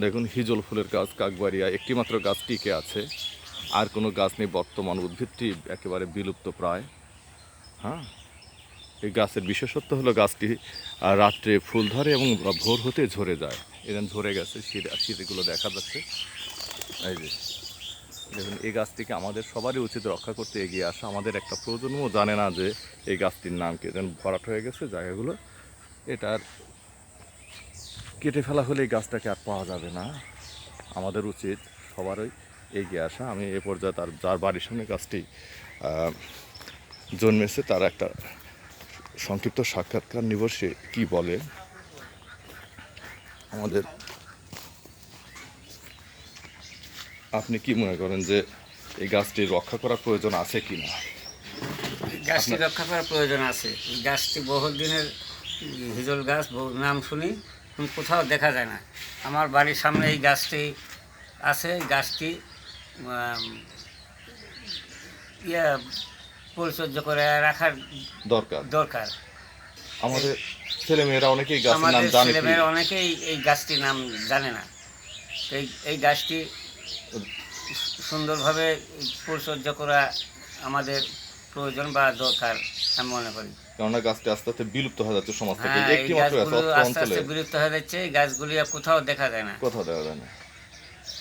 দেখুন, হিজল ফুলের গাছ কাকবাড়িয়া, একটিমাত্র গাছ টিকে আছে। আর কোনো গাছ নেই বর্তমান উদ্ভিদটি, একেবারে বিলুপ্ত প্রায়। হ্যাঁ? এই গাছের বিশেষত্ব হলো গাছটি রাত্রে ফুল ধরে এবং ভোর হতে ঝরে যায়। এরকম ঝরে গেছে, শীত- শীতগুলো দেখা যাচ্ছে। এই যে, দেখুন, এই গাছটিকে আমাদের সবারই উচিত রক্ষা করতে এগিয়ে আসা। আমাদের একটা প্রজন্ম জানে না যে এই গাছটির নাম কি। যেন ভরাট হয়ে গেছে জায়গাগুলো। এটার কেটে ফেলা হলে এই গাছটাকে আর পাওয়া যাবে না। আমাদের উচিত সবারই এগিয়ে আসা। আমি এ পর্যায়ে তার যার বাড়ির সামনে গাছটি জন্মেছে তার একটা সংক্ষিপ্ত সাক্ষাৎকার নিব। সে কী বলে? আমাদের আপনি কি মনে করেন যে এই গাছটি রক্ষা করার প্রয়োজন আছে কি না? গাছটি রক্ষা করার প্রয়োজন আছে। গাছটি বহু দিনের হিজল গাছ বহু নাম শুনি। কোথাও দেখা যায় না। আমার বাড়ির সামনে এই গাছটি আছে গাছটি ইয়া পরিচর্যা করে রাখার দরকার। দরকার। আমাদের ছেলেমেয়েরা অনেকেই গাছের নাম আমাদের জানে ছেলেমেয়েরা অনেকেই এই গাছটির নাম জানে না। এই এই গাছটি সুন্দরভাবে পরিচর্যা করা আমাদের প্রয়োজন বা দরকার আমি মনে করি। কেননা গাছটি আস্তে আস্তে বিলুপ্ত হয়ে যাচ্ছে সমাজ থেকে। হ্যাঁ একটি মাত্র গাছ অঞ্চলে আস্তে বিলুপ্ত হয়ে যাচ্ছে গাছগুলি আর কোথাও দেখা যায় না। কোথাও দেখা যায় না।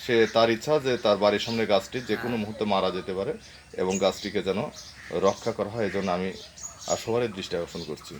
সে তার ইচ্ছা যে তার বাড়ির সামনে গাছটি যে কোনো মুহূর্তে মারা যেতে পারে এবং গাছটিকে যেন রক্ষা করা হয় এজন্য আমি আর সবারই দৃষ্টি আকর্ষণ করছি।